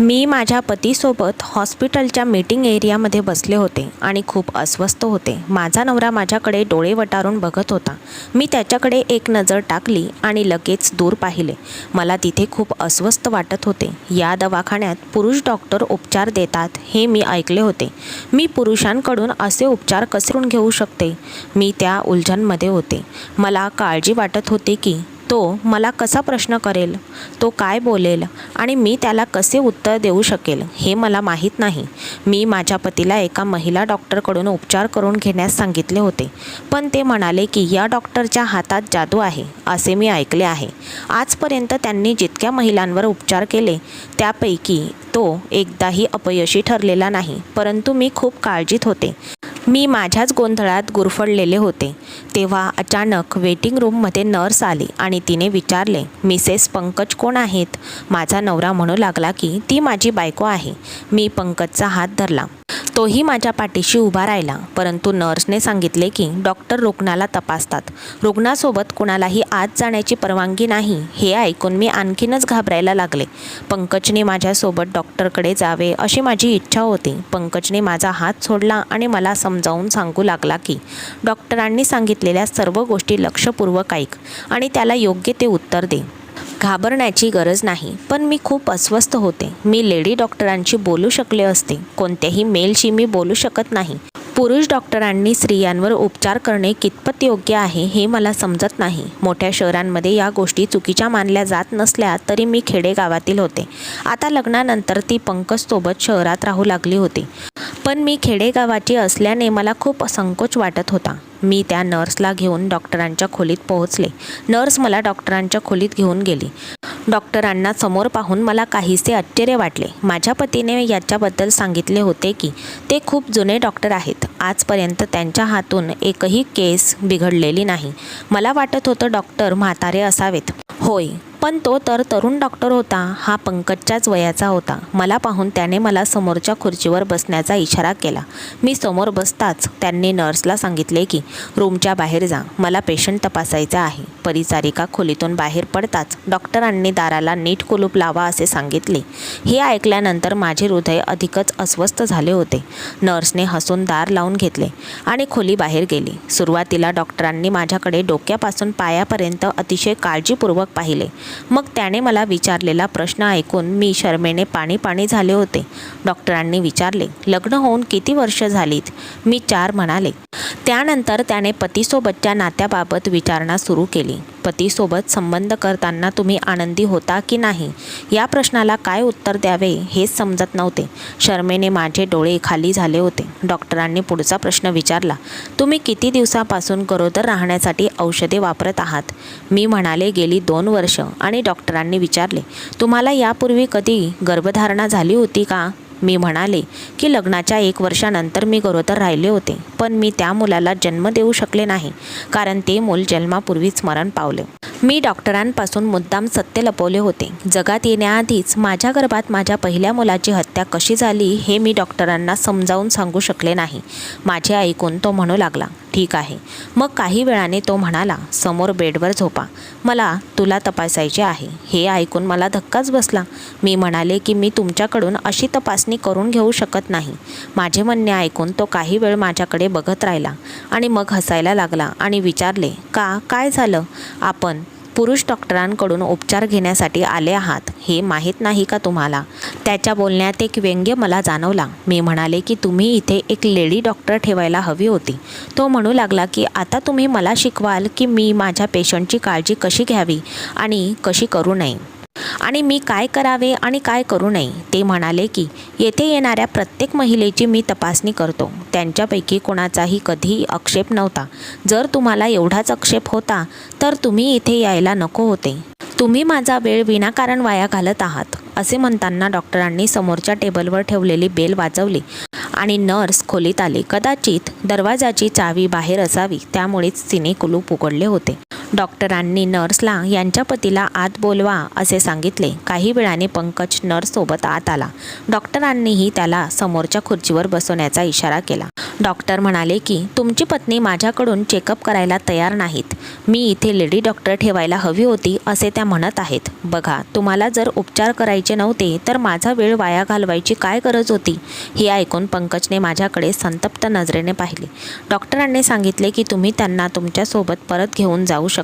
मी माझ्या पतीसोबत हॉस्पिटलच्या मीटिंग एरियामध्ये बसले होते आणि खूप अस्वस्थ होते. माझा नवरा माझ्याकडे डोळे वटारून बघत होता. मी त्याच्याकडे एक नजर टाकली आणि लगेच दूर पाहिले. मला तिथे खूप अस्वस्थ वाटत होते. या दवाखान्यात पुरुष डॉक्टर उपचार देतात हे मी ऐकले होते. मी पुरुषांकडून असे उपचार कसरून घेऊ शकते? मी त्या उलझनमध्ये होते. मला काळजी वाटत होती की तो मला कसा प्रश्न करेल? तो काय बोलेल? आणि मी त्याला कसे उत्तर देऊ शकेल? हे मला माहीत नाही. मी माझ्या पतीला एका महिला डॉक्टरकडून उपचार करून घेण्यास सांगितले होते. पण ते म्हणाले की या डॉक्टरच्या हातात जादू आहे असे मी ऐकले आहे. आजपर्यंत त्यांनी जितक्या महिलांवर उपचार केले त्यापैकी तो एकदाही अपयशी ठरलेला नाही. परंतु मी खूप काळजीत होते. मी माझ्याच गोंधळात गुरफडलेले होते. तेव्हा अचानक वेटिंग रूममध्ये नर्स आली आणि तिने विचारले मिसेस पंकज कोण आहेत? माझा नवरा म्हणू लागला की ती माझी बायको आहे. मी पंकजचा हात धरला. तोही माझ्या पाठीशी उभा राहिला. परंतु नर्सने सांगितले की डॉक्टर रुग्णाला तपासतात. रुग्णासोबत कुणालाही आत जाण्याची परवानगी नाही. हे ऐकून मी आणखीनच घाबरायला लागले. पंकजने माझ्यासोबत डॉक्टरकडे जावे अशी माझी इच्छा होती. पंकजने माझा हात सोडला आणि मला समजावून सांगू लागला की डॉक्टरांनी सांगितलेल्या सर्व गोष्टी लक्षपूर्वक ऐक आणि त्याला योग्य ते उत्तर दे. घाबरण्याची गरज नाही पण मी खूप अस्वस्थ होते. मी लेडी डॉक्टरांशी बोलू शकले असते. कोणत्याही मेलशी मी बोलू शकत नाही. पुरुष डॉक्टरांनी स्त्रियांवर उपचार करणे कितपत योग्य आहे हे मला समजत नाही. मोठ्या शहरांमध्ये या गोष्टी चुकीच्या मानल्या जात नसल्या तरी मी खेडेगावातील होते. आता लग्नानंतर ती पंकजसोबत शहरात राहू लागली होती. पण मी खेडेगावाची असल्याने मला खूप संकोच वाटत होता. मी त्या नर्सला घेऊन डॉक्टरांच्या खोलीत पोहोचले. नर्स मला डॉक्टरांच्या खोलीत घेऊन गेली. डॉक्टरांना समोर पाहून मला काहीसे आश्चर्य वाटले. माझ्या पतीने याच्याबद्दल सांगितले होते की ते खूप जुने डॉक्टर आहेत. आजपर्यंत त्यांच्या हातून एकही केस बिघडलेली नाही. मला वाटत होतं डॉक्टर म्हातारे असावेत. होय पण तो तर तरुण डॉक्टर होता. हा पंकजच्याच वयाचा होता. मला पाहून त्याने मला समोरच्या खुर्चीवर बसण्याचा इशारा केला. मी समोर बसताच त्यांनी नर्सला सांगितले की रूमच्या बाहेर जा. मला पेशंट तपासायचा आहे. परिचारिका खोलीतून बाहेर पडताच डॉक्टरांनी दाराला नीट कुलूप लावा असे सांगितले. हे ऐकल्यानंतर माझे हृदय अधिकच अस्वस्थ झाले होते. नर्सने हसून दार लावून घेतले आणि खोली बाहेर गेली. सुरुवातीला डॉक्टरांनी माझ्याकडे डोक्यापासून पायापर्यंत अतिशय काळजीपूर्वक पाहिले. मग त्याने मला विचारलेला प्रश्न ऐकून मी शर्मेने पाणी पाणी झाले होते. डॉक्टरांनी विचारले लग्न होऊन किती वर्ष झालीत? मी चार म्हणाले. त्यानंतर त्याने पतीसोबतच्या नात्याबाबत विचारणा सुरू केली. पतीसोबत संबंध करताना तुम्ही आनंदी होता की नाही? या प्रश्नाला काय उत्तर द्यावे हेच समजत नव्हते. शर्मेने माझे डोळे खाली झाले होते. डॉक्टरांनी पुढचा प्रश्न विचारला तुम्ही किती दिवसापासून गरोदर राहण्यासाठी औषधे वापरत आहात? मी म्हणाले गेली दोन वर्ष. आणि डॉक्टरांनी विचारले तुम्हाला यापूर्वी कधी गर्भधारणा झाली होती का? मी म्हणाले की लग्नाच्या एक वर्षानंतर मी गरोदर राहिले होते पण मी त्या मुलाला जन्म देऊ शकले नाही कारण ते मूल जन्मापूर्वीच मरण पावले. मी डॉक्टरांपासून मुद्दाम सत्य लपवले होते. जगात येण्याआधीच माझ्या गर्भात माझ्या पहिल्या मुलाची हत्या कशी झाली हे मी डॉक्टरांना समजावून सांगू शकले नाही. माझे ऐकून तो म्हणू लागला ठीक आहे. मग काही वेळाने तो म्हणाला समोर बेडवर झोपा. मला तुला तपासायचे आहे. हे ऐकून मला धक्काच बसला. मी म्हणाले की मी तुमच्याकडून अशी तपासणी करून घेऊ शकत नाही. माझे म्हणणे ऐकून तो काही वेळ माझ्याकडे बघत राहिला आणि मग हसायला लागला आणि विचारले का? काय झालं? आपण पुरुष डॉक्टरांकडून उपचार घेण्यासाठी आले आहात हे माहीत नाही का तुम्हाला त्याच्या बोलण्यात एक व्यंग्य मला जाणवला. मी म्हणाले की तुम्ही इथे एक लेडी डॉक्टर ठेवायला हवी होती. तो म्हणू लागला की आता तुम्ही मला शिकवाल की मी माझ्या पेशंटची काळजी कशी घ्यावी आणि कशी करू नये? आणि मी काय करावे आणि काय करू नये? ते म्हणाले की येथे येणाऱ्या प्रत्येक महिलेची मी तपासणी करतो. त्यांच्यापैकी कोणाचाही कधीही आक्षेप नव्हता. जर तुम्हाला एवढाच आक्षेप होता तर तुम्ही इथे यायला नको होते. तुम्ही माझा वेळ विनाकारण वाया घालत आहात असे म्हणताना डॉक्टरांनी समोरच्या टेबलवर ठेवलेली बेल वाजवली आणि नर्स खोलीत आले. कदाचित दरवाजाची चावी बाहेर असावी त्यामुळेच तिने कुलूप उघडले होते. डॉक्टरांनी नर्सला यांच्या पतीला आत बोलवा असे सांगितले. काही वेळाने पंकज नर्ससोबत आत आला. डॉक्टरांनीही त्याला समोरच्या खुर्चीवर बसवण्याचा इशारा केला. डॉक्टर म्हणाले की तुमची पत्नी माझ्याकडून चेकअप करायला तयार नाहीत. मी इथे लेडी डॉक्टर ठेवायला हवी होती असे त्या म्हणत आहेत. बघा तुम्हाला जर उपचार करायचे नव्हते तर माझा वेळ वाया घालवायची काय गरज होती? हे ऐकून पंकजने माझ्याकडे संतप्त नजरेने पाहिले. डॉक्टरांनी सांगितले की तुम्ही त्यांना तुमच्यासोबत परत घेऊन जाऊ शकता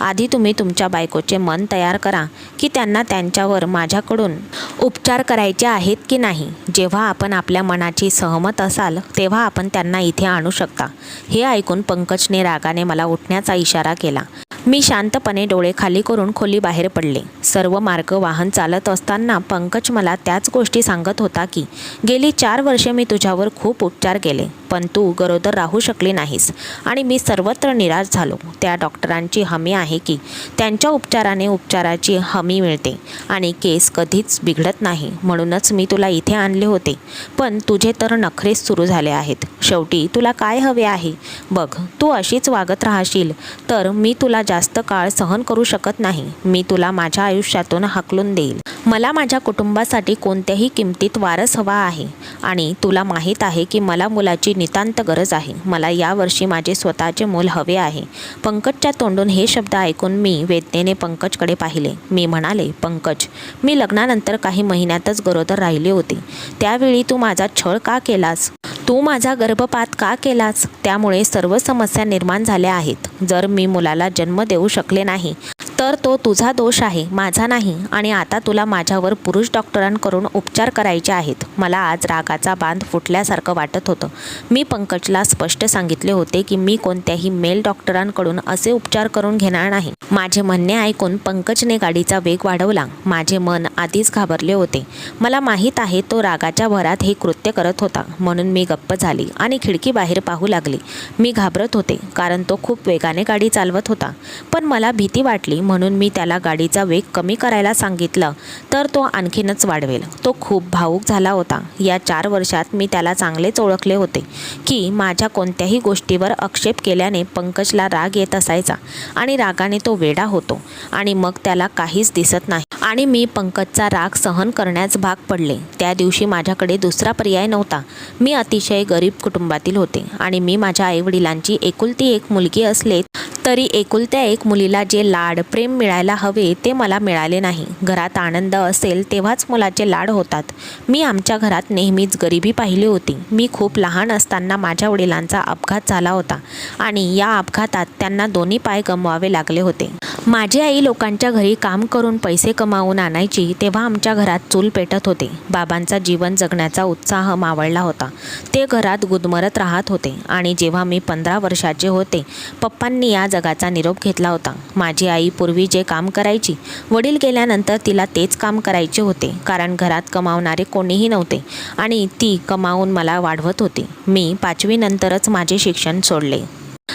आधी तुम्ही तुमच्या बायकोचे मन तयार करा की त्यांना त्यांच्यावर माझ्याकडून उपचार करायचे आहेत की नाही. जेव्हा आपण आपल्या मनाची सहमत असाल तेव्हा आपण त्यांना इथे आणू शकता. हे ऐकून पंकजने रागाने मला उठण्याचा इशारा केला. मी शांतपणे डोळे खाली करून खोली बाहेर पडले. सर्व मार्ग वाहन चालत असताना पंकज मला त्याच गोष्टी सांगत होता की गेली चार वर्षे मी तुझ्यावर खूप उपचार केले पण तू गरोदर राहू शकली नाहीस आणि मी सर्वत्र निराश झालो. त्या डॉक्टरांची हमी आहे की त्यांच्या उपचाराने उपचाराची हमी मिळते आणि केस कधीच बिघडत नाही म्हणूनच मी तुला इथे आणले होते. पण तुझे तर नखरेच सुरू झाले आहेत. शेवटी तुला काय हवे आहे? बघ तू अशीच वागत राहशील तर मी तुला जास्त जास्त काळ सहन करू शकत नाही. मी तुला माझ्या आयुष्यातून हाकलून देईल. मला माझ्या कुटुंबासाठी कोणत्याही किमतीत वारस हवा आहे. आणि तुला माहीत आहे की मला मुलाची नितांत गरज आहे. मला यावर्षी माझे स्वतःचे मूल हवे आहे. पंकजच्या तोंडून हे शब्द ऐकून मी वेदनेने पंकजकडे पाहिले. मी म्हणाले पंकज मी लग्नानंतर काही महिन्यातच गरोदर राहिले होते. त्यावेळी तू माझा छळ का केलास? तू माझा गर्भपात का केलास? त्यामुळे सर्व समस्या निर्माण झाल्या आहेत. जर मी मुलाला जन्म देऊ शकले नाही तर तो तुझा दोष आहे माझा नाही आणि आता तुला माझ्यावर पुरुष डॉक्टरांकडून उपचार करायचे आहेत. मला आज रागाचा बांध फुटल्यासारखं वाटत होतं. मी पंकजला स्पष्ट सांगितले होते की मी कोणत्याही मेल डॉक्टरांकडून असे उपचार करून घेणार नाही. माझे म्हणणे ऐकून पंकजने गाडीचा वेग वाढवला. माझे मन आधीच घाबरले होते. मला माहीत आहे तो रागाच्या भरात हे कृत्य करत होता. म्हणून मी गप्प झाली आणि खिडकी बाहेर पाहू लागली. मी घाबरत होते कारण तो खूप वेगाने गाडी चालवत होता. पण मला भीती वाटली म्हणून मी त्याला गाडीचा वेग कमी करायला सांगितलं तर तो आणखीनच वाढवेल. तो खूप भावूक झाला होता. या चार वर्षात मी त्याला चांगलेच ओळखले होते की माझ्या कोणत्याही गोष्टीवर आक्षेप केल्याने पंकजला राग येत असायचा आणि रागाने तो वेडा होतो आणि मग त्याला काहीच दिसत नाही. आणि मी पंकजचा राग सहन करण्यास भाग पडले. त्या दिवशी माझ्याकडे दुसरा पर्याय नव्हता. मी अतिशय गरीब कुटुंबातील होते आणि मी माझ्या आईवडिलांची एकुलती एक मुलगी असले तरी एकुलत्या एक मुलीला जे लाड प्रेम मिळायला हवे ते मला मिळाले नाही. घरात आनंद असेल तेव्हाच मुलाचे लाड होतात. मी आमच्या घरात नेहमीच गरिबी पाहिली होती. मी खूप लहान असताना माझ्या वडिलांचा अपघात झाला होता आणि या अपघातात त्यांना दोन्ही पाय गमवावे लागले होते. माझी आई लोकांच्या घरी काम करून पैसे कमावून आणायची तेव्हा आमच्या घरात चूल पेटत होते. बाबांचा जीवन जगण्याचा उत्साह मावळला होता. ते घरात गुदमरत राहत होते आणि जेव्हा मी पंधरा वर्षाचे होते पप्पांनी या जगाचा निरोप घेतला होता. माझी आई पूर्वी जे काम करायची वडील गेल्यानंतर तिला तेच काम करायचे होते कारण घरात कमावणारे कोणीही नव्हते आणि ती कमावून मला वाढवत होती. मी पाचवीनंतरच माझे शिक्षण सोडले.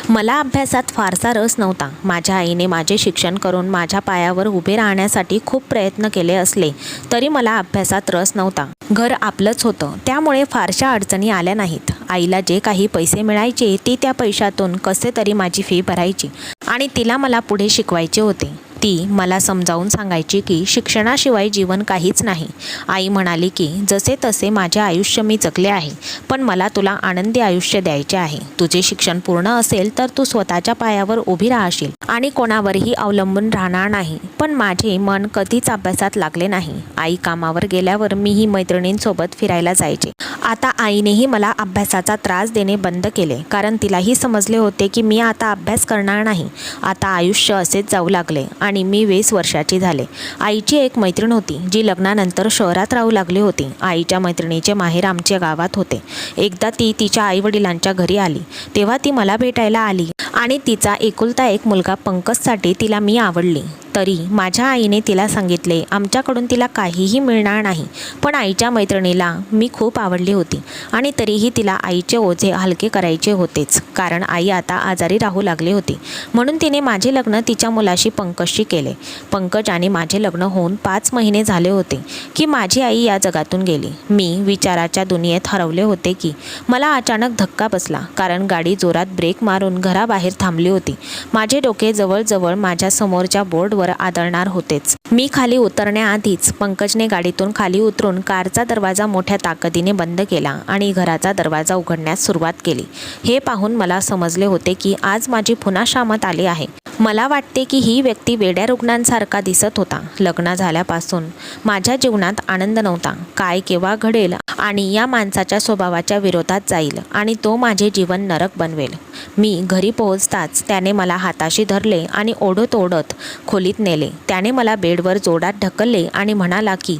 मला अभ्यासात फारसा रस नव्हता. माझ्या आईने माझे शिक्षण करून माझ्या पायावर उभे राहण्यासाठी खूप प्रयत्न केले असले तरी मला अभ्यासात रस नव्हता. घर आपलंच होतं. त्यामुळे फारशा अडचणी आल्या नाहीत. आईला जे काही पैसे मिळायचे ती त्या पैशातून कसे तरी माझी फी भरायची. आणि तिला मला पुढे शिकवायचे होते. ती मला समजावून सांगायची की शिक्षणाशिवाय जीवन काहीच नाही. आई म्हणाली की जसे तसे माझे आयुष्य मी जगले आहे पण मला तुला आनंदी आयुष्य द्यायचे आहे. तुझे शिक्षण पूर्ण असेल तर तू स्वतःच्या पायावर उभी राहशील आणि कोणावरही अवलंबून राहणार नाही. पण माझे मन कधीच अभ्यासात लागले नाही. आई कामावर गेल्यावर मीही मैत्रिणींसोबत फिरायला जायचे. आता आईनेही मला अभ्यासाचा त्रास देणे बंद केले कारण तिलाही समजले होते की मी आता अभ्यास करणार नाही. आता आयुष्य असेच जाऊ लागले आणि मी वीस वर्षाची झाले. आईची एक मैत्रीण होती जी लग्नानंतर शहरात राहू लागली होती. आईच्या मैत्रिणीचे माहेर आमच्या गावात होते. एकदा ती तिच्या आईवडिलांच्या घरी आली. तेव्हा ती मला भेटायला आली आणि तिचा एकुलता एक मुलगा पंकजसाठी तिला मी आवडली. तरी माझ्या आईने तिला सांगितले आमच्याकडून तिला काहीही मिळणार नाही पण आईच्या मैत्रिणीला मी खूप आवडली होती आणि तरीही तिला आईचे ओझे हलके करायचे होतेच कारण आई आता आजारी राहू लागली होती. म्हणून तिने माझे लग्न तिच्या मुलाशी पंकजशी केले. पंकज आणि माझे लग्न होऊन पाच महिने झाले होते की माझी आई या जगातून गेली. मी विचाराच्या दुनियेत हरवले होते की मला अचानक धक्का बसला कारण गाडी जोरात ब्रेक मारून घराबाहेर थांबली होती. माझे डोके जवळजवळ माझ्या समोरच्या बोर्डवर आदळणार होतेच. मी खाली उतरण्याआधीच पंकजने गाडीतून खाली उतरून कारचा दरवाजा मोठ्या ताकदीने बंद केला आणि घराचा दरवाजा उघडण्यास सुरुवात केली. हे पाहून मला समजले होते की आज माझी पुन्हा शामत आली आहे. मला वाटते की ही व्यक्ती वेड्या रुग्णांसारखा दिसत होता. लग्न झाल्यापासून माझ्या जीवनात आनंद नव्हता. काय केव्हा घडेल आणि या माणसाच्या स्वभावाच्या विरोधात जाईल आणि तो माझे जीवन नरक बनवेल. मी घरी पोहोचताच त्याने मला हाताशी धरले आणि ओढत ओढत खोलीत नेले. त्याने मला बेडवर जोडात ढकलले आणि म्हणाला की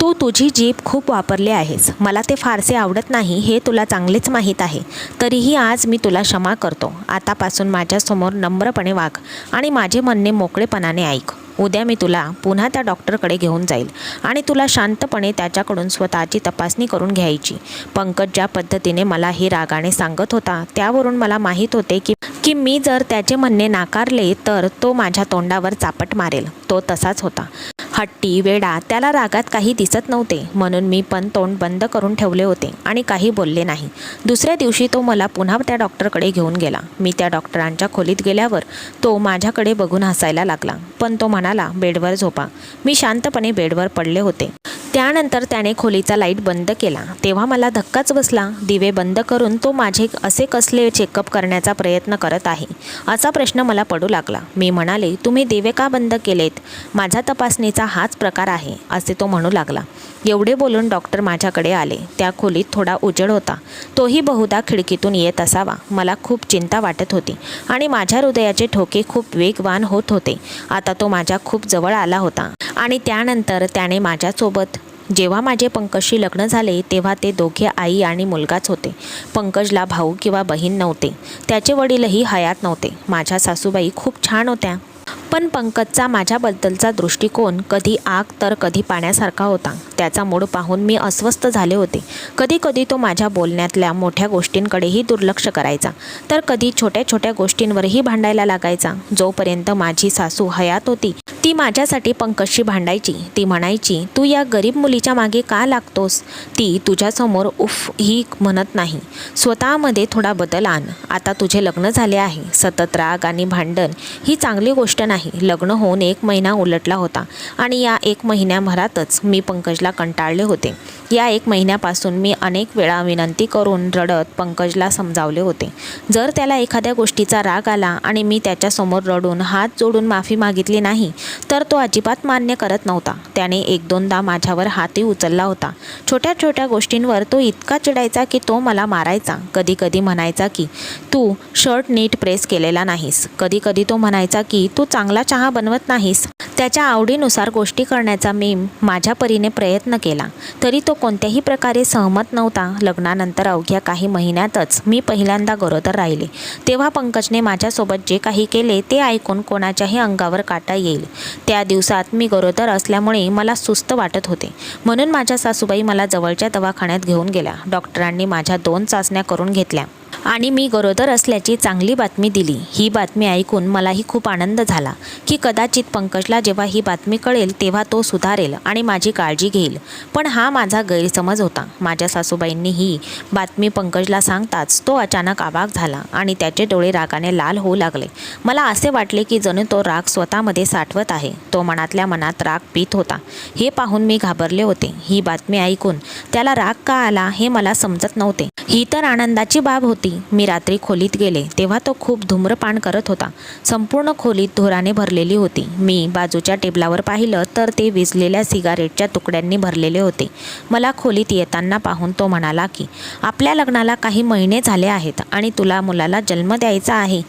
तू तुझी जीप खूप वापरली आहेस. मला ते फारसे आवडत नाही. हे तुला चांगलेच माहीत आहे. तरीही आज मी तुला क्षमा करतो. आतापासून माझ्यासमोर नम्रपणे वाघ आणि माझे म्हणणे मोकळेपणाने ऐक. उद्या मी तुला पुन्हा त्या डॉक्टरकडे घेऊन जाईल आणि तुला शांतपणे त्याच्याकडून स्वतःची तपासणी करून घ्यायची. पंकज ज्या पद्धतीने मला हे रागाने सांगत होता त्यावरून मला माहीत होते की की मी जर त्याचे म्हणणे नाकारले तर तो माझ्या तोंडावर चापट मारेल. तो तसाच होता. हट्टी वेडा त्याला रागात काही दिसत नव्हते. म्हणून मी पण तोंड बंद करून ठेवले होते आणि काही बोलले नाही. दुसऱ्या दिवशी तो मला पुन्हा त्या डॉक्टरकडे घेऊन गेला. मी त्या डॉक्टरांच्या खोलीत गेल्यावर तो माझ्याकडे बघून हसायला लागला. पण तो म्हणा म्हणाला बेडवर झोपा. मी शांतपणे बेडवर पडले होते. त्यानंतर त्याने खोलीचा लाइट बंद केला. तेव्हा मला धक्काच बसला. दिवे बंद करून तो माझे असे कसले चेकअप करण्याचा प्रयत्न करत आहे असा प्रश्न मला पडू लागला. मी म्हणाले तुम्ही दिवे का बंद केलेत? माझा तपासणीचा हाच प्रकार आहे असे तो म्हणू लागला. एवढे बोलून डॉक्टर माझ्याकडे आले. त्या खोलीत थोडा उजेड होता. तोही बहुधा खिडकीतून येत असावा. मला खूप चिंता वाटत होती आणि माझ्या हृदयाचे ठोके खूप वेगवान होत होते. आता तो माझ्या खूप जवळ आला होता आणि त्यानंतर त्याने माझ्यासोबत जेव्हा माझे पंकजशी लग्न झाले तेव्हा ते दोघे आई आणि मुलगाच होते. पंकजला भाऊ किंवा बहीण नव्हते. त्याचे वडीलही हयात नव्हते. माझ्या सासूबाई खूप छान होत्या. पण पंकजचा माझ्याबद्दलचा दृष्टिकोन कधी आग तर कधी पाण्यासारखा होता. त्याचा मूड पाहून मी अस्वस्थ झाले होते. कधी कधी तो माझ्या बोलण्यातल्या मोठ्या गोष्टींकडेही दुर्लक्ष करायचा. तर कधी छोट्या छोट्या गोष्टींवरही भांडायला लागायचा. जोपर्यंत माझी सासू हयात होती ती माझ्यासाठी पंकजशी भांडायची. ती म्हणायची तू या गरीब मुलीच्या मागे का लागतोस? ती तुझ्यासमोर उफ ही म्हणत नाही. स्वतःमध्ये थोडा बदल आण. आता तुझे लग्न झाले आहे. सतत राग आणि भांडण ही चांगली गोष्ट नाही. लग्न होऊन एक महिना उलटला होता आणि या एक महिन्याभरातच मी पंकजला कंटाळले होते. या एक महिन्यापासून मी अनेक वेळा विनंती करून रडत पंकजला समजावले होते. जर त्याला एखाद्या गोष्टीचा राग आला आणि मी त्याच्यासमोर रडून हात जोडून माफी मागितली नाही तर तो अजिबात मान्य करत नव्हता. त्याने एक दोनदा माझ्यावर हातही उचलला होता. छोट्या छोट्या गोष्टींवर तो इतका चिडायचा की तो मला मारायचा. कधी कधी म्हणायचा की तू शर्ट नीट प्रेस केलेला नाहीस. कधी कधी तो म्हणायचा की तू चांगला चहा बनवत नाहीस. त्याच्या आवडीनुसार गोष्टी करण्याचा मी माझ्या परीने प्रयत्न केला. तरी तो कोणत्याही प्रकारे सहमत नव्हता. लग्नानंतर अवघ्या काही महिन्यातच मी पहिल्यांदा गरोदर राहिले. तेव्हा पंकजने माझ्यासोबत जे काही केले ते ऐकून कोणाच्याही अंगावर काटा येईल. त्या दिवसात मी गरोदर असल्यामुळे मला सुस्त वाटत होते. म्हणून माझ्या सासूबाई मला जवळच्या दवाखान्यात घेऊन गेल्या. डॉक्टरांनी माझ्या दोन चाचण्या करून घेतल्या. आणि मी गरोदर असल्याची चांगली बातमी दिली. ही बातमी ऐकून मलाही खूप आनंद झाला की कदाचित पंकजला जेव्हा ही बातमी कळेल तेव्हा तो सुधारेल आणि माझी काळजी घेईल. पण हा माझा गैरसमज होता. माझ्या सासूबाईंनी ही बातमी पंकजला सांगताच तो अचानक आवाक झाला आणि त्याचे डोळे रागाने लाल होऊ लागले. मला असे वाटले की जणू तो राग स्वतःमध्ये साठवत आहे. तो मनातल्या मनात राग पित होता. हे पाहून मी घाबरले होते. ही बातमी ऐकून त्याला राग का आला हे मला समजत नव्हते. ही तर आनंदाची बाब होती. मी रात्री खोलीत गेले तेव्हा तो खूप धूम्रपान करत होता. संपूर्ण खोलीत धुराने भरलेली होती. मी बाजूच्या टेबलावर पाहिलं तर ते विजलेल्या सिगारेटच्या तुकड्यांनी भरलेले होते. मला खोलीत येताना पाहून तो म्हणाला की आपल्या लग्नाला काही महिने झाले आहेत आणि तुला मुलाला जन्म द्यायचा आहे.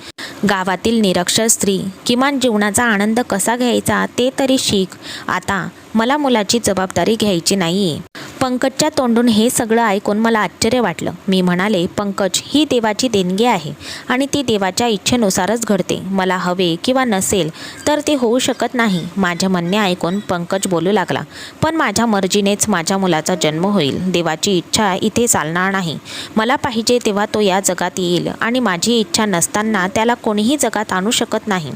गावातील निरक्षर स्त्री किमान जीवनाचा आनंद कसा घ्यायचा ते तरी शिक. आता मला मुलाची जबाबदारी घ्यायची नाही आहे पंकजच्या तोंडून हे सगळं ऐकून मला आश्चर्य वाटलं. मी म्हणाले पंकज ही देवाची देणगी आहे आणि ती देवाच्या इच्छेनुसारच घडते. मला हवे किंवा नसेल तर ते होऊ शकत नाही. माझे म्हणणे ऐकून पंकज बोलू लागला. पण माझ्या मर्जीनेच माझ्या मुलाचा जन्म होईल. देवाची इच्छा इथे चालणार नाही. मला पाहिजे तेव्हा तो या जगात येईल आणि माझी इच्छा नसताना त्याला कोणीही जगात आणू शकत नाही.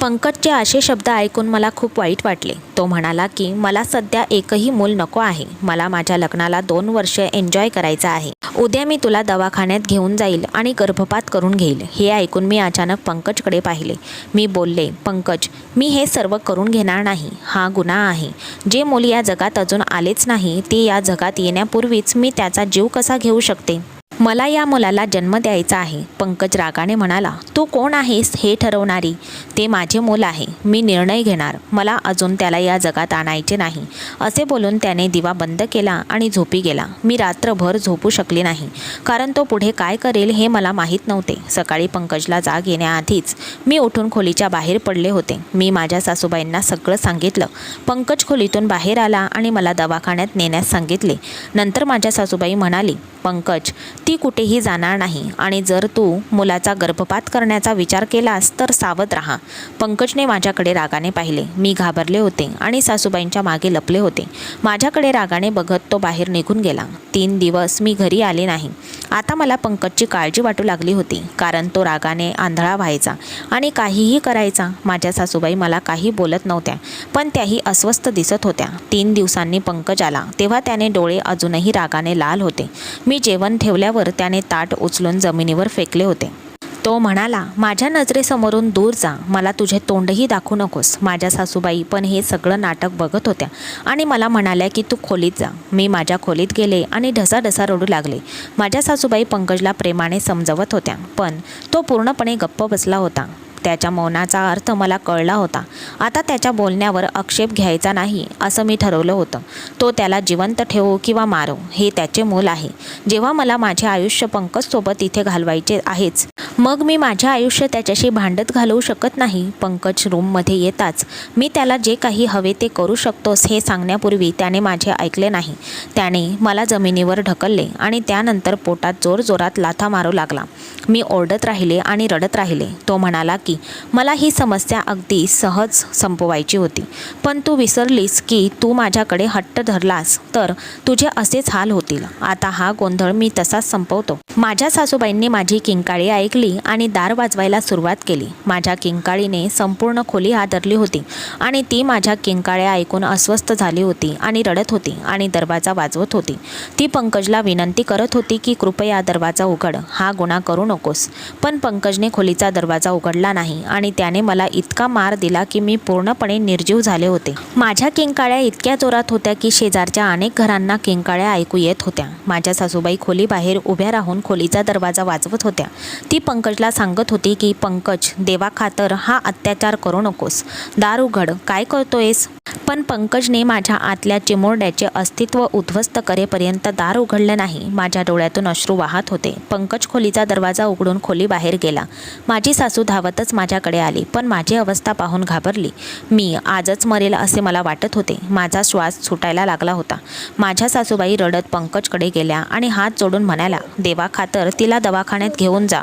पंकजचे असे शब्द ऐकून मला खूप वाईट वाटले. तो म्हणाला की मला सध्या एकही मूल नको आहे. मला माझ्या लग्नाला दोन वर्ष एन्जॉय करायचं आहे. उद्या मी तुला दवाखान्यात घेऊन जाईल आणि गर्भपात करून घेईल. हे ऐकून मी अचानक पंकजकडे पाहिले. मी बोलले पंकज मी हे सर्व करून घेणार नाही. हा गुन्हा आहे. जे मुली या जगात अजून आलेच नाही ते या जगात येण्यापूर्वीच मी त्याचा जीव कसा घेऊ शकते? मला या मुलाला जन्म द्यायचा आहे. पंकज रागाने म्हणाला तू कोण आहेस हे ठरवणारी? ते माझे मूल आहे. मी निर्णय घेणार. मला अजून त्याला या जगात आणायचे नाही. असे बोलून त्याने दिवा बंद केला आणि झोपी गेला. मी रात्रभर झोपू शकले नाही. कारण तो पुढे काय करेल हे मला माहीत नव्हते. सकाळी पंकजला जाग येण्याआधीच मी उठून खोलीच्या बाहेर पडले होते. मी माझ्या सासूबाईंना सगळं सांगितलं. पंकज खोलीतून बाहेर आला आणि मला दवाखान्यात नेण्यास सांगितले. नंतर माझ्या सासूबाई म्हणाली पंकज ती कुठेही जाणार नाही. आणि जर तू मुलाचा गर्भपात करण्याचा विचार केलास तर सावध राहा. पंकजने माझ्याकडे रागाने पाहिले. मी घाबरले होते आणि सासूबाईंच्या मागे लपले होते. माझ्याकडे रागाने बघत तो बाहेर निघून गेला. तीन दिवस मी घरी आले नाही. आता मला पंकजची काळजी वाटू लागली होती कारण तो रागाने आंधळा व्हायचा आणि काहीही करायचा. माझ्या सासूबाई मला काही बोलत नव्हत्या पण त्याही अस्वस्थ दिसत होत्या. तीन दिवसांनी पंकज आला. तेव्हा त्याने डोळे अजूनही रागाने लाल होते. मी जेवण ठेवल्यावर त्याने ताट उचलून जमिनीवर फेकले होते. तो म्हणाला माझ्या नजरेसमोरून दूर जा. मला तुझे तोंडही दाखवू नकोस. माझ्या सासूबाई पण हे सगळं नाटक बघत होत्या. आणि मला म्हणाल्या की तू खोलीत जा. मी माझ्या खोलीत गेले आणि ढसाढसा रडू लागले. माझ्या सासूबाई पंकजला प्रेमाने समजवत होत्या. पण तो पूर्णपणे गप्प बसला होता. त्याच्या मौनाचा अर्थ मला कळला होता. आता त्याच्या बोलण्यावर आक्षेप घ्यायचा नाही असं मी ठरवलं होतं. तो त्याला जिवंत ठेवो किंवा मारो हे त्याचे मूल आहे. जेव्हा मला माझे आयुष्य पंकजसोबत इथे घालवायचे आहेच मग मी माझे आयुष्य त्याच्याशी भांडत घालवू शकत नाही. पंकज रूममध्ये येताच मी त्याला जे काही हवे ते करू शकतोस हे सांगण्यापूर्वी त्याने माझे ऐकले नाही. त्याने मला जमिनीवर ढकलले आणि त्यानंतर पोटात जोरजोरात लाथा मारू लागला. मी ओरडत राहिले आणि रडत राहिले. तो म्हणाला की मला ही समस्या अगदी सहज संपवायची होती. पण तू विसरलीस की तू माझ्याकडे हट्ट धरलास तर तुझे असेच हाल होतील. आता हा गोंधळ मी तसाच संपवतो. माझ्या सासूबाईंनी माझी किंकाळी ऐकली आणि दार वाजवायला सुरुवात केली. माझ्या किंकाळीने संपूर्ण खोली आदरली होती आणि ती माझ्या किंकाळ्या ऐकून अस्वस्थ झाली होती आणि रडत होती आणि दरवाजा वाजवत होती. ती पंकजला विनंती करत होती की कृपया दरवाजा उघड. हा गुन्हा करू नकोस. पण पंकजने खोलीचा दरवाजा उघडला नाही आणि त्याने मला इतका मार दिला की मी पूर्णपणे निर्जीव झाले होते. माझ्या किंकाळ्या इतक्या जोरात होत्या की शेजारच्या अनेक घरांना किंकाळ्या ऐकू येत होत्या. माझ्या सासूबाई खोलीबाहेर उभ्या राहून खोलीचा दरवाजा वाजवत होत्या. ती पंकजला सांगत होती की पंकज देवाखातर हा अत्याचार करू नकोस. दार उघड काय करतोयस? पण पंकजने माझ्या आतल्या चिमुरड्याचे अस्तित्व उद्ध्वस्त करेपर्यंत दार उघडलं नाही. माझ्या डोळ्यातून अश्रू वाहत होते. पंकज खोलीचा दरवाजा उघडून खोली बाहेर गेला. माझी सासू धावतच माझ्याकडे आली पण माझी अवस्था पाहून घाबरली. मी आजच मरेल असे मला वाटत होते. माझा श्वास सुटायला लागला होता. माझ्या सासूबाई रडत पंकजकडे गेल्या आणि हात जोडून म्हणाल्या देवाखातर तिला दवाखान्यात घेऊन जा.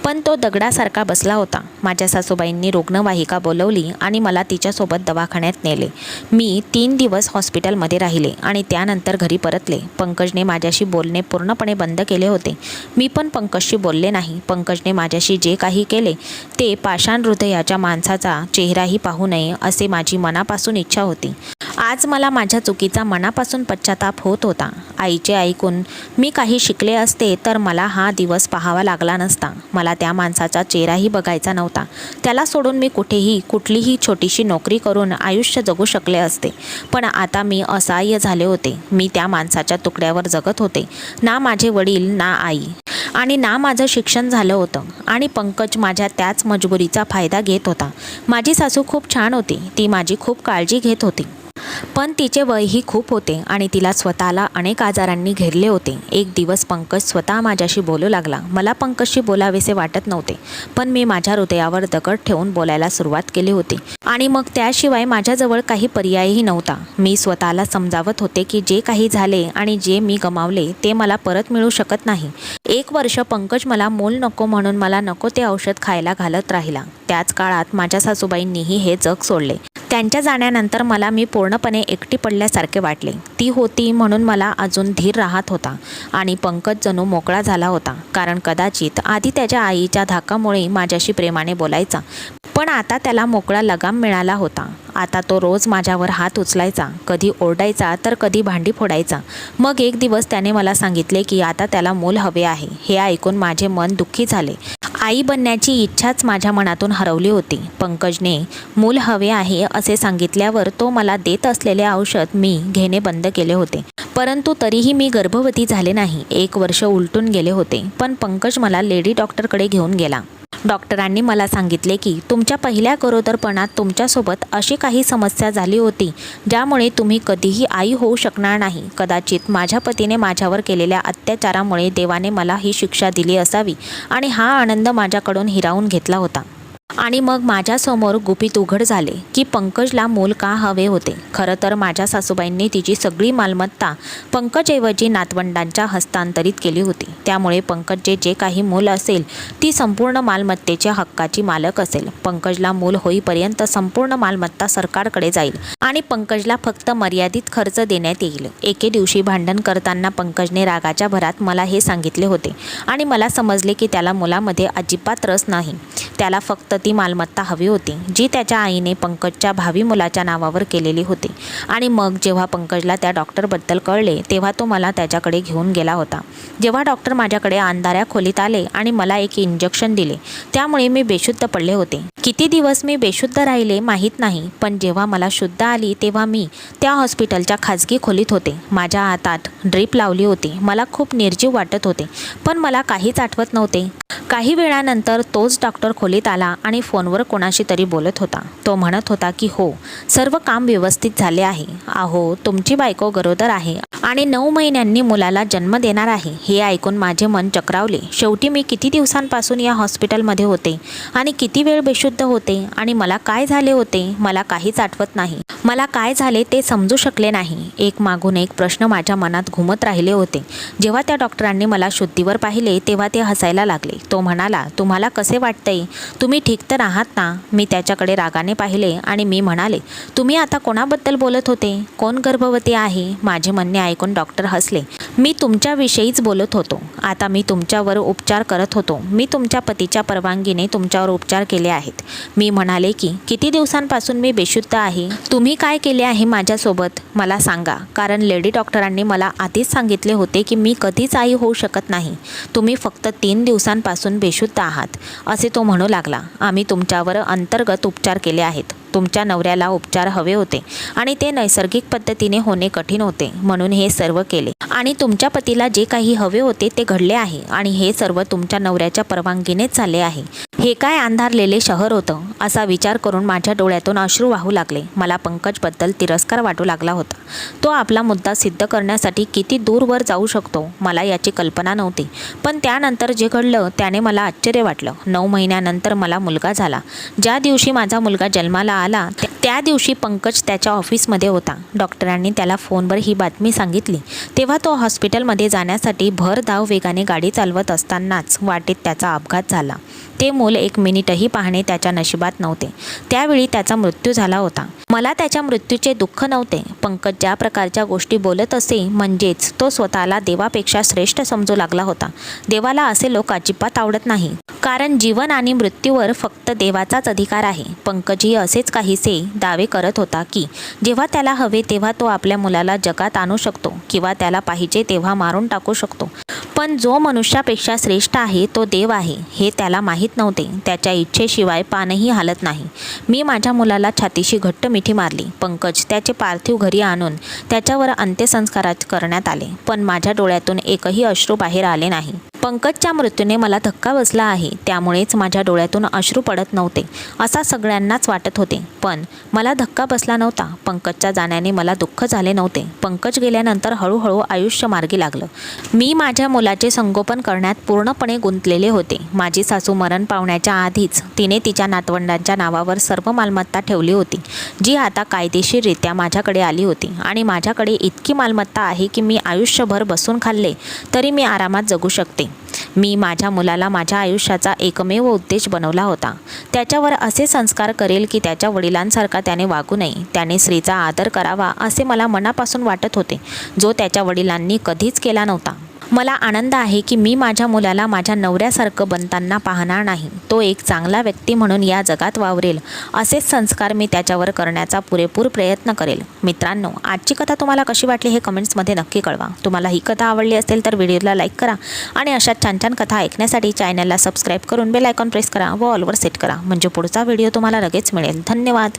पण तो दगडासारखा बसला होता. माझ्या सासूबाईंनी रुग्णवाहिका बोलवली आणि मला तिच्यासोबत दवाखान्यात नेले. मी तीन दिवस हॉस्पिटलमध्ये राहिले आणि त्यानंतर घरी परतले. पंकजने माझ्याशी बोलणे पूर्णपणे बंद केले होते. मी पण पंकजशी बोलले नाही. पंकजने माझ्याशी जे काही केले ते पाषाण हृदयाच्या माणसाचा चेहराही पाहू नये असे माझी मनापासून इच्छा होती. आज मला माझ्या चुकीचा मनापासून पश्चाताप होत होता. आईचे ऐकून मी काही शिकले असते तर मला हा दिवस पाहावा लागला नसता. मला त्या माणसाचा चेहराही बघायचा नव्हता. त्याला सोडून मी कुठेही कुठलीही छोटीशी नोकरी करून आयुष्य जगू शकले असते. पण आता मी असहाय्य झाले होते. मी त्या माणसाच्या तुकड्यावर जगत होते. ना माझे वडील ना आई. आणि ना माझं शिक्षण झालं होतं. आणि पंकज माझ्या त्याच मजबुरीचा फायदा घेत होता. माझी सासू खूप छान होती. ती माझी खूप काळजी घेत होती. पण तिचे वयही खूप होते आणि तिला स्वतःला अनेक आजारांनी घेरले होते. एक दिवस पंकज स्वतः माझ्याशी बोलू लागला. मला पंकजशी बोलावेसे वाटत नव्हते पण मी माझ्या हृदयावर दगड ठेवून बोलायला सुरुवात केली होती. आणि मग त्याशिवाय माझ्याजवळ काही पर्यायही नव्हता. मी स्वतःला समजावत होते की जे काही झाले आणि जे मी गमावले ते मला परत मिळू शकत नाही. एक वर्ष पंकज मला मूल नको म्हणून मला नको ते औषध खायला घालत राहिला. त्याच काळात माझ्या सासूबाईंनीही हे जग सोडले. त्यांच्या जाण्यानंतर मला मी पूर्णपणे एकटी पडल्यासारखे वाटले. ती होती म्हणून मला अजून धीर राहत होता आणि पंकज जणू मोकळा झाला होता. कारण कदाचित आधी त्याच्या आईच्या धाकामुळे माझ्याशी प्रेमाने बोलायचा. पण आता त्याला मोकळा लगाम मिळाला होता. आता तो रोज माझ्यावर हात उचलायचा कधी ओरडायचा तर कधी भांडी फोडायचा. मग एक दिवस त्याने मला सांगितले की आता त्याला मूल हवे आहे. हे ऐकून माझे मन दुःखी झाले. आई बनण्याची इच्छाच माझ्या मनातून हरवली होती. पंकजने मूल हवे आहे असे सांगितल्यावर तो मला देत असलेले औषध मी घेणे बंद केले होते. परंतु तरीही मी गर्भवती झाले नाही. एक वर्ष उलटून गेले होते. पण पंकज मला लेडी डॉक्टरकडे घेऊन गेला. डॉक्टरांनी मला सांगितले की तुमच्या पहिल्या गरोदरपणात तुमच्यासोबत अशी काही समस्या झाली होती ज्यामुळे तुम्ही कधीही आई होऊ शकणार नाही. कदाचित माझ्या पतीने माझ्यावर केलेल्या अत्याचारामुळे देवाने मला ही शिक्षा दिली असावी आणि हा आनंद माझ्याकडून हिरावून घेतला होता. आणि मग माझ्यासमोर गुपित उघड झाले की पंकजला मूल का हवे होते. खरं तर माझ्या सासूबाईंनी तिची सगळी मालमत्ता पंकजऐवजी नातवंडांच्या हस्तांतरित केली होती. त्यामुळे पंकजचे जे जे काही मूल असेल ती संपूर्ण मालमत्तेच्या हक्काची मालक असेल. पंकजला मूल होईपर्यंत संपूर्ण मालमत्ता सरकारकडे जाईल आणि पंकजला फक्त मर्यादित खर्च देण्यात येईल. एके दिवशी भांडण करताना पंकजने रागाच्या भरात मला हे सांगितले होते आणि मला समजले की त्याला मुलामध्ये अजिबात रस नाही. त्याला फक्त ती मालमत्ता हवी होती जी त्याच्या आईने पंकजच्या भावी मुलाच्या नावावर केलेली होती. आणि मग जेव्हा पंकजला त्या डॉक्टरबद्दल कळले तेव्हा तो मला त्याच्याकडे घेऊन गेला होता. जेव्हा डॉक्टर माझ्याकडे अंधाऱ्या खोलीत आले आणि मला एक इंजेक्शन दिले त्यामुळे मी बेशुद्ध पडले होते. किती दिवस मी बेशुद्ध राहिले माहीत नाही पण जेव्हा मला शुद्ध आली तेव्हा मी त्या हॉस्पिटलच्या खाजगी खोलीत होते. माझ्या हातात ड्रीप लावली होती. मला खूप निर्जीव वाटत होते पण मला काहीच आठवत नव्हते. काही वेळानंतर तोच डॉक्टर खोलीत आला आणि फोनवर कोणाशी तरी बोलत होता. तो म्हणत होता की हो सर्व काम व्यवस्थित झाले आहे. आहो तुमची बायको गरोदर आहे आणि नऊ महिन्यांनी मुलाला जन्म देणार आहे. हे ऐकून माझे मन चक्रावले. शेवटी मी किती दिवसांपासून या हॉस्पिटलमध्ये होते आणि किती वेळ बेशुद्ध होते आणि मला काय झाले होते मला काहीच आठवत नाही. मला काय झाले ते समजू शकले नाही. एक मागून एक प्रश्न माझ्या मनात घुमत राहिले होते. जेव्हा त्या डॉक्टरांनी मला शुद्धीवर पाहिले तेव्हा ते हसायला लागले. तो म्हणाला तुम्हाला कसे वाटतंय? तुम्ही ठीक तर आहात ना? मी त्याच्याकडे रागाने पाहिले आणि मी म्हणाले तुम्ही आता कोणाबद्दल बोलत होते? कोण गर्भवती आहे? माझे म्हणणे ऐकून डॉक्टर हसले. मी तुमच्याविषयीच बोलत होतो. आता मी तुमच्यावर उपचार करत होतो. मी तुमच्या पतीच्या परवानगीने तुमच्यावर उपचार केले आहेत. मी म्हणाले की किती दिवसांपासून मी बेशुद्ध आहे? तुम्ही काय केले आहे माझ्यासोबत? मला सांगा. कारण लेडी डॉक्टरांनी मला आधीच सांगितले होते की मी कधीच आई होऊ शकत नाही. तुम्ही फक्त तीन दिवसांपासून बेशुद्ध आहात असे तो म्हणू लागला. आम्ही तुमच्यावर अंतर्गत उपचार केले आहेत. तुमच्या नवऱ्याला उपचार हवे होते आणि ते नैसर्गिक पद्धतीने होणे कठीण होते म्हणून हे सर्व केले. आणि तुमच्या पतीला जे काही हवे होते ते घडले आहे आणि हे सर्व तुमच्या नवऱ्याच्या परवानगीनेच झाले आहे. हे काय अंधारलेले शहर होतं? असा विचार करून माझ्या डोळ्यातून अश्रू वाहू लागले. मला पंकजबद्दल तिरस्कार वाटू लागला होता. तो आपला मुद्दा सिद्ध करण्यासाठी किती दूरवर जाऊ शकतो मला याची कल्पना नव्हती. पण त्यानंतर जे घडलं त्याने मला आश्चर्य वाटलं. नऊ महिन्यानंतर मला मुलगा झाला. ज्या दिवशी माझा मुलगा जन्माला आला त्या- दिवशी पंकज त्याच्या ऑफिसमध्ये होता. डॉक्टरांनी त्याला फोनवर ही बातमी सांगितली. तेव्हा तो हॉस्पिटलमध्ये जाण्यासाठी भरधाव वेगाने गाडी चालवत असतानाच वाटेत त्याचा अपघात झाला. ते मूल एक मिनिटही पाहणे त्याच्या नशिबात नव्हते. त्यावेळी त्याचा मृत्यू झाला होता. मला त्याच्या मृत्यूचे दुःख नव्हते. पंकज ज्या प्रकारच्या गोष्टी बोलत असे म्हणजेच तो स्वतःला देवापेक्षा श्रेष्ठ समजू लागला होता. देवाला असे लोक अजिबात आवडत नाही. कारण जीवन आणि मृत्यूवर फक्त देवाचाच अधिकार आहे. पंकजही असेच काहीसे दावे करत होता की जेव्हा त्याला हवे तेव्हा तो आपल्या मुलाला जगात आणू शकतो किंवा त्याला पाहिजे तेव्हा मारून टाकू शकतो. पण जो मनुष्यापेक्षा श्रेष्ठ आहे तो देव आहे हे त्याला माहीत माहीत नव्हते. त्याच्या इच्छेशिवाय पानही हालत नाही. मी माझ्या मुलाला छातीशी घट्ट मिठी मारली. पंकज त्याचे पार्थिव घरी आणून त्याच्यावर अंत्यसंस्कार करण्यात आले. पण माझ्या डोळ्यातून एकही अश्रू बाहेर आले नाही. पंकजच्या मृत्यूने मला धक्का बसला आहे. त्यामुळेच माझ्या डोळ्यातून अश्रू पडत नव्हते. असा सगळ्यांनाच वाटत होते. पण मला धक्का बसला नव्हता. पंकजच्या जाण्याने मला दुःख झाले नव्हते. पंकज गेल्यानंतर हळूहळू आयुष्य मार्गी लागलं. मी माझ्या मुलाचे संगोपन करण्यात पूर्णपणे गुंतलेले होते. माझी सासू मरण पावण्याच्या आधीच तिने तिच्या नातवंडांच्या नावावर सर्व मालमत्ता ठेवली होती जी आता कायदेशीररित्या माझ्याकडे आली होती. आणि माझ्याकडे इतकी मालमत्ता आहे की मी आयुष्यभर बसून खाल्ले तरी मी आरामात जगू शकते. मी माझ्या मुलाला माझ्या आयुष्याचा एकमेव उद्देश बनवला होता. त्याच्यावर असे संस्कार करेल की त्याच्या वडिलांसारखा त्याने वागू नये. त्याने स्त्रीचा आदर करावा असे मला मनापासून वाटत होते जो त्याच्या वडिलांनी कधीच केला नव्हता. मला आनंद आहे की मी माझ्या मुलाला माझ्या नवऱ्यासारखं बनताना पाहणार नाही. तो एक चांगला व्यक्ती म्हणून या जगात वावरेल. असेच संस्कार मी त्याच्यावर करण्याचा पुरेपूर प्रयत्न करेल. मित्रांनो आजची कथा तुम्हाला कशी वाटली हे कमेंट्समध्ये नक्की कळवा. तुम्हाला ही कथा आवडली असेल तर व्हिडिओला लाईक करा आणि अशा छान छान कथा ऐकण्यासाठी चॅनलला सबस्क्राईब करून बेल आयकॉन प्रेस करा व ऑलवर सेट करा. म्हणजे पुढचा व्हिडिओ तुम्हाला लगेच मिळेल. धन्यवाद.